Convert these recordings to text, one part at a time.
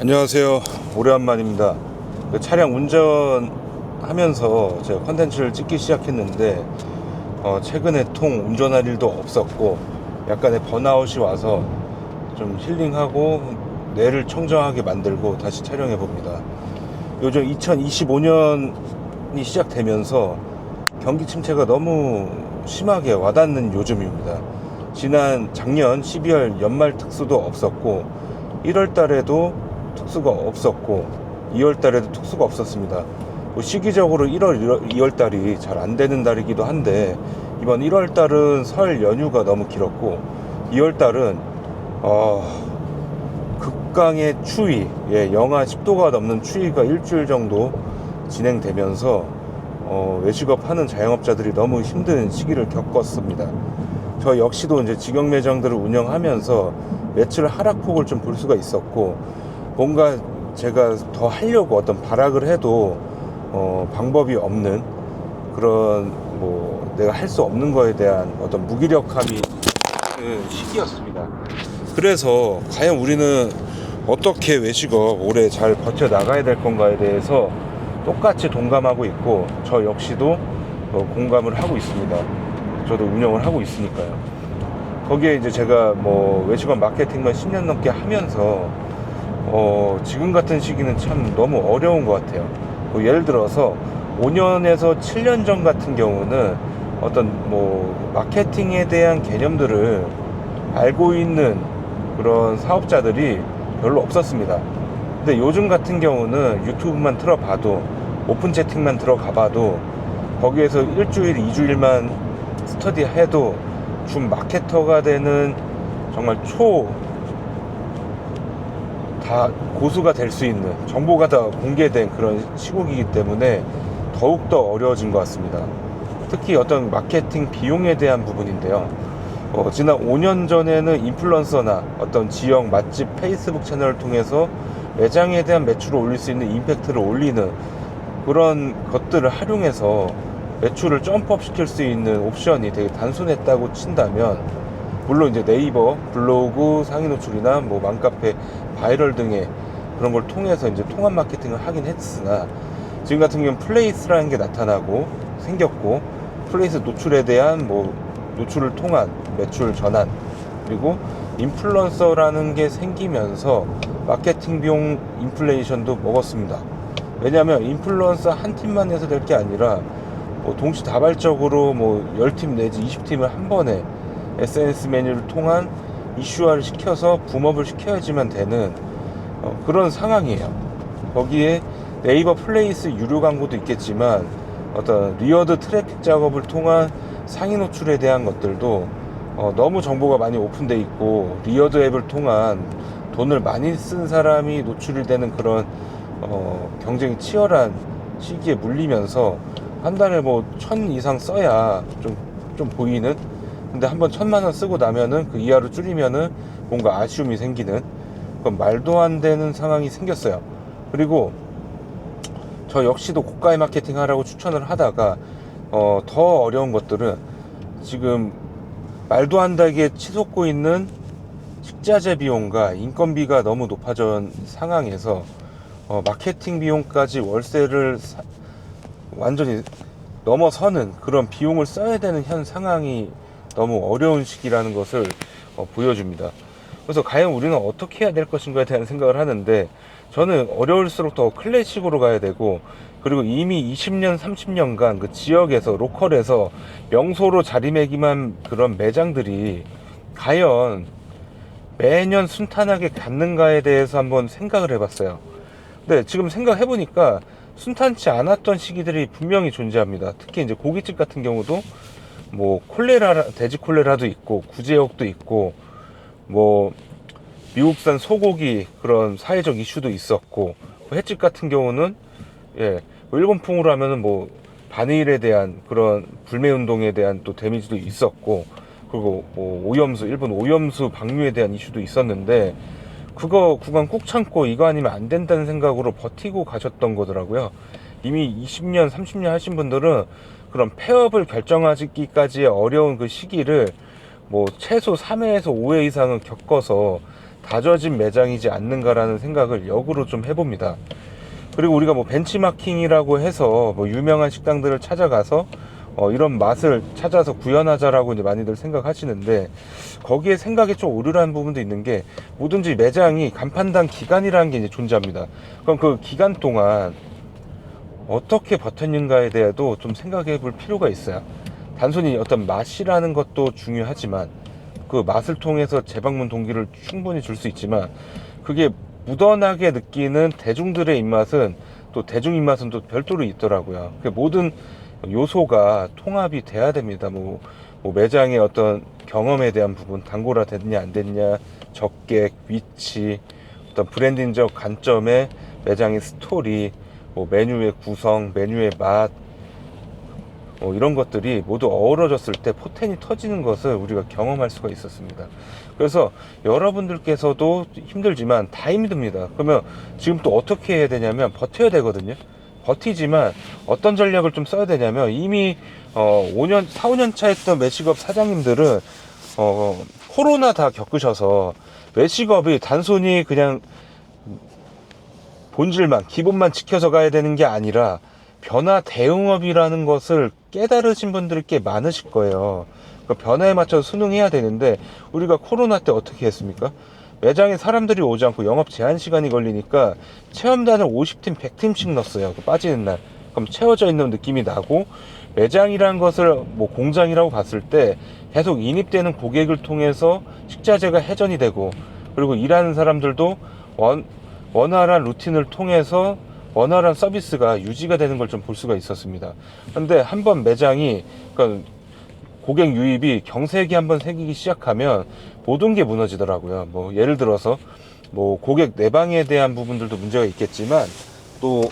안녕하세요. 오래간만입니다. 그 차량 운전하면서 제가 컨텐츠를 찍기 시작했는데 어, 최근에 통 운전할 일도 없었고 약간의 번아웃이 와서 좀 힐링하고 뇌를 청정하게 만들고 다시 촬영해 봅니다. 요즘 2025년이 시작되면서 경기 침체가 너무 심하게 와닿는 요즘입니다. 지난 작년 12월 연말 특수도 없었고 1월 달에도 특수가 없었고 2월 달에도 특수가 없었습니다. 뭐 시기적으로 1월, 2월 달이 잘 안 되는 달이기도 한데 이번 1월 달은 설 연휴가 너무 길었고 2월 달은 어, 극강의 추위, 예, 영하 10도가 넘는 추위가 일주일 정도 진행되면서 어, 외식업 하는 자영업자들이 너무 힘든 시기를 겪었습니다. 저 역시도 이제 직영 매장들을 운영하면서 매출 하락폭을 좀 볼 수가 있었고 뭔가 제가 더 하려고 어떤 발악을 해도 어, 방법이 없는 그런 뭐 내가 할 수 없는 거에 대한 어떤 무기력함이 그 시기였습니다. 그래서 과연 우리는 어떻게 외식업 올해 잘 버텨 나가야 될 건가에 대해서 똑같이 동감하고 있고 저 역시도 어, 공감을 하고 있습니다. 저도 운영을 하고 있으니까요. 거기에 이제 제가 뭐 외식업 마케팅만 10년 넘게 하면서 어, 지금 같은 시기는 참 너무 어려운 것 같아요. 뭐 예를 들어서 5년에서 7년 전 같은 경우는 어떤 뭐 마케팅에 대한 개념들을 알고 있는 그런 사업자들이 별로 없었습니다. 근데 요즘 같은 경우는 유튜브만 틀어봐도 오픈 채팅만 들어가봐도 거기에서 일주일, 이주일만 스터디 해도 준 마케터가 되는 정말 초 다 고수가 될 수 있는 정보가 다 공개된 그런 시국이기 때문에 더욱더 어려워진 것 같습니다. 특히 어떤 마케팅 비용에 대한 부분인데요. 어, 지난 5년 전에는 인플루언서나 어떤 지역 맛집 페이스북 채널을 통해서 매장에 대한 매출을 올릴 수 있는 임팩트를 올리는 그런 것들을 활용해서 매출을 점프업 시킬 수 있는 옵션이 되게 단순했다고 친다면 물론 이제 네이버, 블로그, 상위 노출이나 뭐 맘카페, 바이럴 등의 그런 걸 통해서 이제 통합 마케팅을 하긴 했으나 지금 같은 경우는 플레이스라는 게 나타나고 생겼고 플레이스 노출에 대한 뭐 노출을 통한 매출 전환 그리고 인플루언서라는 게 생기면서 마케팅 비용 인플레이션도 먹었습니다. 왜냐하면 인플루언서 한 팀만 해서 될 게 아니라 뭐 동시다발적으로 뭐 10팀 내지 20팀을 한 번에 SNS 메뉴를 통한 이슈화를 시켜서 붐업을 시켜야지만 되는 어, 그런 상황이에요. 거기에 네이버 플레이스 유료 광고도 있겠지만 어떤 리어드 트래픽 작업을 통한 상위 노출에 대한 것들도 어, 너무 정보가 많이 오픈돼 있고 리어드 앱을 통한 돈을 많이 쓴 사람이 노출이 되는 그런 어, 경쟁이 치열한 시기에 물리면서 한 달에 뭐 천 이상 써야 좀, 좀 보이는 근데 한번 천만 원 쓰고 나면은 그 이하로 줄이면은 뭔가 아쉬움이 생기는 그건 말도 안 되는 상황이 생겼어요. 그리고 저 역시도 고가의 마케팅 하라고 추천을 하다가 어, 더 어려운 것들은 지금 말도 안 되게 치솟고 있는 식자재 비용과 인건비가 너무 높아진 상황에서 어, 마케팅 비용까지 월세를 사- 완전히 넘어서는 그런 비용을 써야 되는 현 상황이 너무 어려운 시기라는 것을 어, 보여줍니다. 그래서 과연 우리는 어떻게 해야 될 것인가에 대한 생각을 하는데 저는 어려울수록 더 클래식으로 가야 되고 그리고 이미 20년, 30년간 그 지역에서 로컬에서 명소로 자리매김한 그런 매장들이 과연 매년 순탄하게 갔는가에 대해서 한번 생각을 해봤어요. 네, 지금 생각해보니까 순탄치 않았던 시기들이 분명히 존재합니다. 특히 이제 고깃집 같은 경우도 뭐 콜레라, 돼지 콜레라도 있고 구제역도 있고 뭐 미국산 소고기 그런 사회적 이슈도 있었고 뭐 횟집 같은 경우는 예, 뭐 일본풍으로 하면은 뭐 반일에 대한 그런 불매 운동에 대한 또 데미지도 있었고 그리고 뭐 오염수 일본 오염수 방류에 대한 이슈도 있었는데 그거 구간 꾹 참고 이거 아니면 안 된다는 생각으로 버티고 가셨던 거더라고요. 이미 20년, 30년 하신 분들은 그런 폐업을 결정하기까지의 어려운 그 시기를 뭐 최소 3회에서 5회 이상은 겪어서 다져진 매장이지 않는가라는 생각을 역으로 좀 해봅니다. 그리고 우리가 뭐 벤치마킹이라고 해서 뭐 유명한 식당들을 찾아가서 어, 이런 맛을 찾아서 구현하자라고 이제 많이들 생각하시는데 거기에 생각이 좀 오류라는 부분도 있는 게 뭐든지 매장이 간판당 기간이라는 게 이제 존재합니다. 그럼 그 기간 동안 어떻게 버텼는가에 대해도 좀 생각해 볼 필요가 있어요. 단순히 어떤 맛이라는 것도 중요하지만 그 맛을 통해서 재방문 동기를 충분히 줄 수 있지만 그게 묻어나게 느끼는 대중들의 입맛은 또 대중 입맛은 또 별도로 있더라고요. 그 모든 요소가 통합이 돼야 됩니다. 뭐, 뭐 매장의 어떤 경험에 대한 부분, 단골화 됐냐 안 됐냐, 적객, 위치, 어떤 브랜딩적 관점의 매장의 스토리, 뭐 메뉴의 구성, 메뉴의 맛, 뭐 이런 것들이 모두 어우러졌을 때 포텐이 터지는 것을 우리가 경험할 수가 있었습니다. 그래서 여러분들께서도 힘들지만 다 힘듭니다. 그러면 지금 또 어떻게 해야 되냐면 버텨야 되거든요. 버티지만 어떤 전략을 좀 써야 되냐면 이미 어 5년, 4, 5년 차 했던 매식업 사장님들은 어 코로나 다 겪으셔서 매식업이 단순히 그냥 본질만 기본만 지켜서 가야 되는 게 아니라 변화 대응업이라는 것을 깨달으신 분들이 꽤 많으실 거예요. 그 변화에 맞춰서 순응해야 되는데 우리가 코로나 때 어떻게 했습니까? 매장에 사람들이 오지 않고 영업 제한 시간이 걸리니까 체험단을 50팀, 100팀씩 넣었어요. 그 빠지는 날. 그럼 채워져 있는 느낌이 나고 매장이라는 것을 뭐 공장이라고 봤을 때 계속 인입되는 고객을 통해서 식자재가 회전이 되고 그리고 일하는 사람들도 원, 원활한 루틴을 통해서 원활한 서비스가 유지가 되는 걸 좀 볼 수가 있었습니다. 근데 한 번 매장이 그러니까 고객 유입이 경색이 한번 생기기 시작하면 모든 게 무너지더라고요. 뭐 예를 들어서 뭐 고객 내방에 대한 부분들도 문제가 있겠지만 또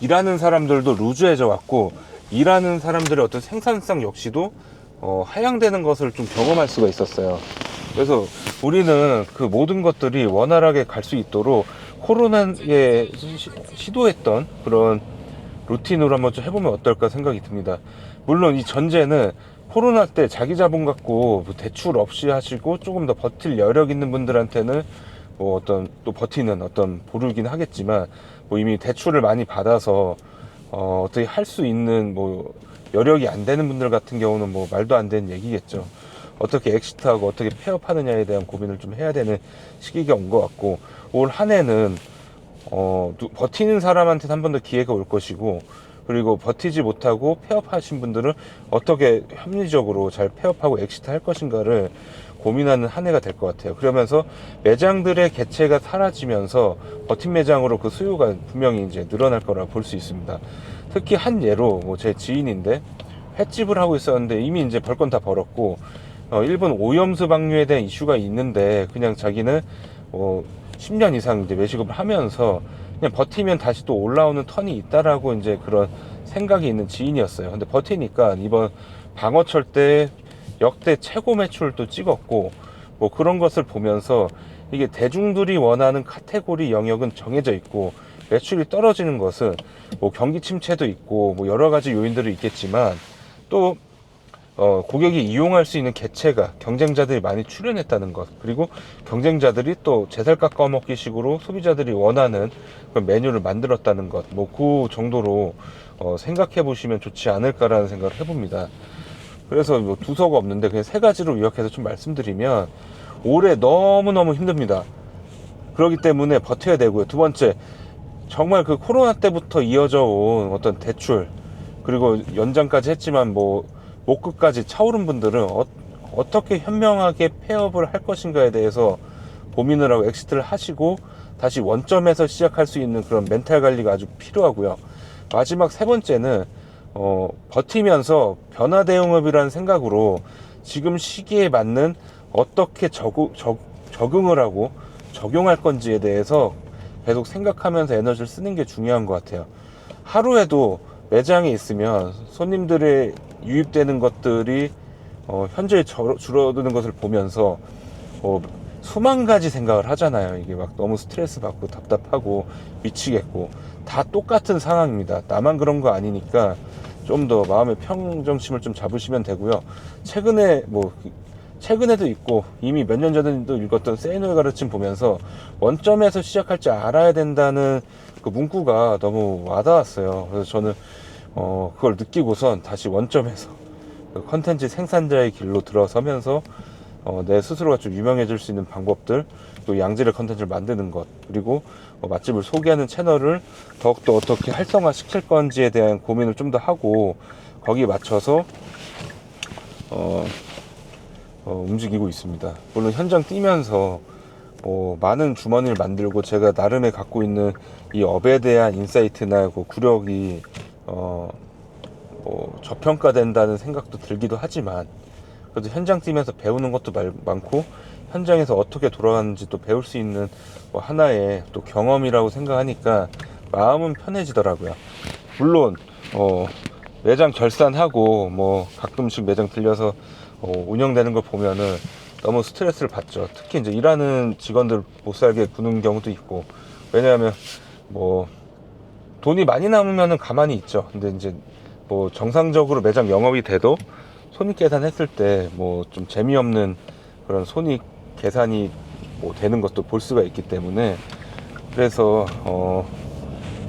일하는 사람들도 루즈해져 왔고 일하는 사람들의 어떤 생산성 역시도 어, 하향되는 것을 좀 경험할 수가 있었어요. 그래서 우리는 그 모든 것들이 원활하게 갈 수 있도록 코로나에 시- 시도했던 그런 루틴으로 한번 좀 해보면 어떨까 생각이 듭니다. 물론 이 전제는 코로나 때 자기 자본 갖고 뭐 대출 없이 하시고 조금 더 버틸 여력 있는 분들한테는 뭐 어떤 또 버티는 어떤 보루긴 하겠지만 뭐 이미 대출을 많이 받아서 어 어떻게 할 수 있는 뭐 여력이 안 되는 분들 같은 경우는 뭐 말도 안 되는 얘기겠죠. 어떻게 엑시트하고 어떻게 폐업하느냐에 대한 고민을 좀 해야 되는 시기가 온 것 같고 올 한 해는 어, 누- 버티는 사람한테 한 번 더 기회가 올 것이고 그리고 버티지 못하고 폐업하신 분들은 어떻게 합리적으로 잘 폐업하고 엑시트 할 것인가를 고민하는 한 해가 될 것 같아요. 그러면서 매장들의 개체가 사라지면서 버틴 매장으로 그 수요가 분명히 이제 늘어날 거라 볼 수 있습니다. 특히 한 예로 뭐 제 지인인데 횟집을 하고 있었는데 이미 이제 벌 건 다 벌었고 어, 일본 오염수 방류에 대한 이슈가 있는데 그냥 자기는 어, 10년 이상 이제 외식업을 하면서 그냥 버티면 다시 또 올라오는 턴이 있다라고 이제 그런 생각이 있는 지인이었어요. 근데 버티니까 이번 방어철 때 역대 최고 매출을 또 찍었고 뭐 그런 것을 보면서 이게 대중들이 원하는 카테고리 영역은 정해져 있고 매출이 떨어지는 것은 뭐 경기 침체도 있고 뭐 여러 가지 요인들이 있겠지만 또 어, 고객이 이용할 수 있는 개체가 경쟁자들이 많이 출연했다는 것 그리고 경쟁자들이 또 제살값 꺼먹기 식으로 소비자들이 원하는 그런 메뉴를 만들었다는 것뭐 그 정도로 어, 생각해 보시면 좋지 않을까라는 생각을 해봅니다. 그래서 뭐 두서가 없는데 그냥 세 가지로 요약해서 좀 말씀드리면 올해 너무너무 힘듭니다. 그렇기 때문에 버텨야 되고요. 두 번째, 정말 그 코로나 때부터 이어져 온 어떤 대출, 그리고 연장까지 했지만 뭐, 목 끝까지 차오른 분들은 어, 어떻게 현명하게 폐업을 할 것인가에 대해서 고민을 하고 엑시트를 하시고 다시 원점에서 시작할 수 있는 그런 멘탈 관리가 아주 필요하고요. 마지막 세 번째는 어, 버티면서 변화 대응업이라는 생각으로 지금 시기에 맞는 어떻게 적응, 적, 적응을 하고 적용할 건지에 대해서 계속 생각하면서 에너지를 쓰는 게 중요한 것 같아요. 하루에도 매장에 있으면 손님들의 유입되는 것들이 어, 현재 저- 줄어드는 것을 보면서 어, 수만 가지 생각을 하잖아요. 이게 막 너무 스트레스 받고 답답하고 미치겠고 다 똑같은 상황입니다. 나만 그런 거 아니니까 좀 더 마음의 평정심을 좀 잡으시면 되고요. 최근에 뭐 최근에도 있고 이미 몇 년 전에도 읽었던 세이노의 가르침 보면서 원점에서 시작할 줄 알아야 된다는 그 문구가 너무 와닿았어요. 그래서 저는 어, 그걸 느끼고선 다시 원점에서 그 컨텐츠 생산자의 길로 들어서면서 어, 내 스스로가 좀 유명해질 수 있는 방법들, 또 양질의 컨텐츠를 만드는 것, 그리고 어, 맛집을 소개하는 채널을 더욱더 어떻게 활성화 시킬 건지에 대한 고민을 좀 더 하고 거기에 맞춰서 어, 어, 움직이고 있습니다. 물론 현장 뛰면서 뭐 많은 주머니를 만들고 제가 나름의 갖고 있는 이 업에 대한 인사이트나 그 구력이 어, 뭐 저평가된다는 생각도 들기도 하지만 그래도 현장 뛰면서 배우는 것도 말- 많고 현장에서 어떻게 돌아가는지 또 배울 수 있는 뭐 하나의 또 경험이라고 생각하니까 마음은 편해지더라고요. 물론 어, 매장 결산하고 뭐 가끔씩 매장 들려서 어, 운영되는 걸 보면은 너무 스트레스를 받죠. 특히 이제 일하는 직원들 못 살게 구는 경우도 있고 왜냐하면 뭐 돈이 많이 남으면은 가만히 있죠. 근데 이제 뭐 정상적으로 매장 영업이 돼도 손익 계산했을 때 뭐 좀 재미없는 그런 손익 계산이 뭐 되는 것도 볼 수가 있기 때문에 그래서 어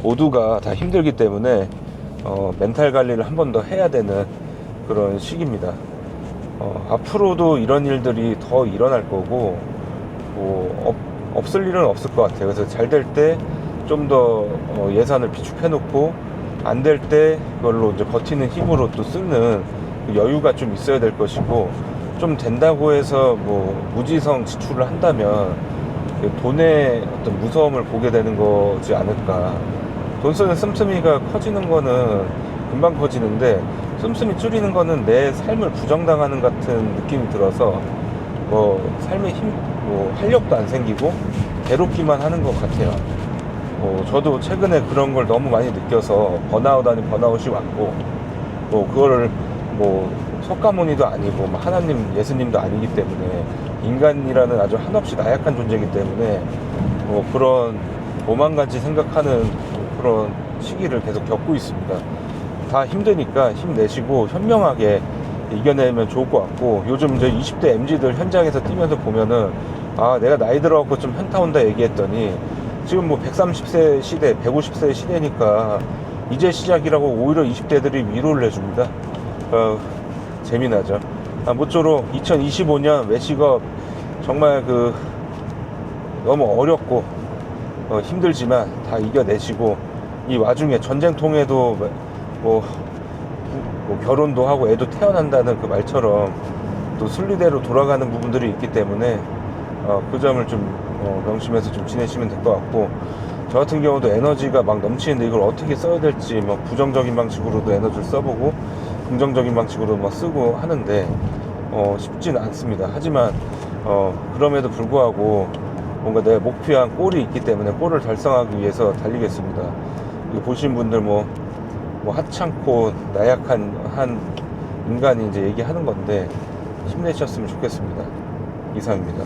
모두가 다 힘들기 때문에 어 멘탈 관리를 한 번 더 해야 되는 그런 시기입니다. 어 앞으로도 이런 일들이 더 일어날 거고 뭐 없, 없을 일은 없을 것 같아요. 그래서 잘 될 때 좀더 예산을 비축해 놓고 안 될 때 그걸로 이제 버티는 힘으로 또 쓰는 그 여유가 좀 있어야 될 것이고 좀 된다고 해서 뭐 무지성 지출을 한다면 그 돈의 어떤 무서움을 보게 되는 거지 않을까. 돈 쓰는 씀씀이가 커지는 거는 금방 커지는데 씀씀이 줄이는 거는 내 삶을 부정당하는 같은 느낌이 들어서 뭐 삶의 힘, 뭐 활력도 안 생기고 괴롭기만 하는 것 같아요. 뭐 저도 최근에 그런 걸 너무 많이 느껴서 번아웃 아닌 번아웃이 왔고 뭐 그거를 뭐 석가모니도 아니고 뭐 하나님 예수님도 아니기 때문에 인간이라는 아주 한없이 나약한 존재이기 때문에 뭐 그런 오만가지 생각하는 그런 시기를 계속 겪고 있습니다. 다 힘드니까 힘내시고 현명하게 이겨내면 좋을 것 같고 요즘 이제 20대 MZ들 현장에서 뛰면서 보면은 아 내가 나이 들어갖고 좀 현타 온다 얘기했더니 지금 뭐 130세 시대, 150세 시대니까 이제 시작이라고 오히려 20대들이 위로를 해줍니다. 어, 재미나죠. 아, 모쪼록 2025년 외식업 정말 그 너무 어렵고 어, 힘들지만 다 이겨내시고 이 와중에 전쟁통에도 뭐, 뭐 결혼도 하고 애도 태어난다는 그 말처럼 또 순리대로 돌아가는 부분들이 있기 때문에 어, 그 점을 좀 어, 명심해서 좀 지내시면 될 것 같고 저 같은 경우도 에너지가 막 넘치는데 이걸 어떻게 써야 될지 뭐 부정적인 방식으로도 에너지를 써보고 긍정적인 방식으로 막 쓰고 하는데 어, 쉽지는 않습니다. 하지만 어, 그럼에도 불구하고 뭔가 내 목표한 골이 있기 때문에 골을 달성하기 위해서 달리겠습니다. 보신 분들 뭐, 뭐 하찮고 나약한 한 인간이 이제 얘기하는 건데 힘내셨으면 좋겠습니다. 이상입니다.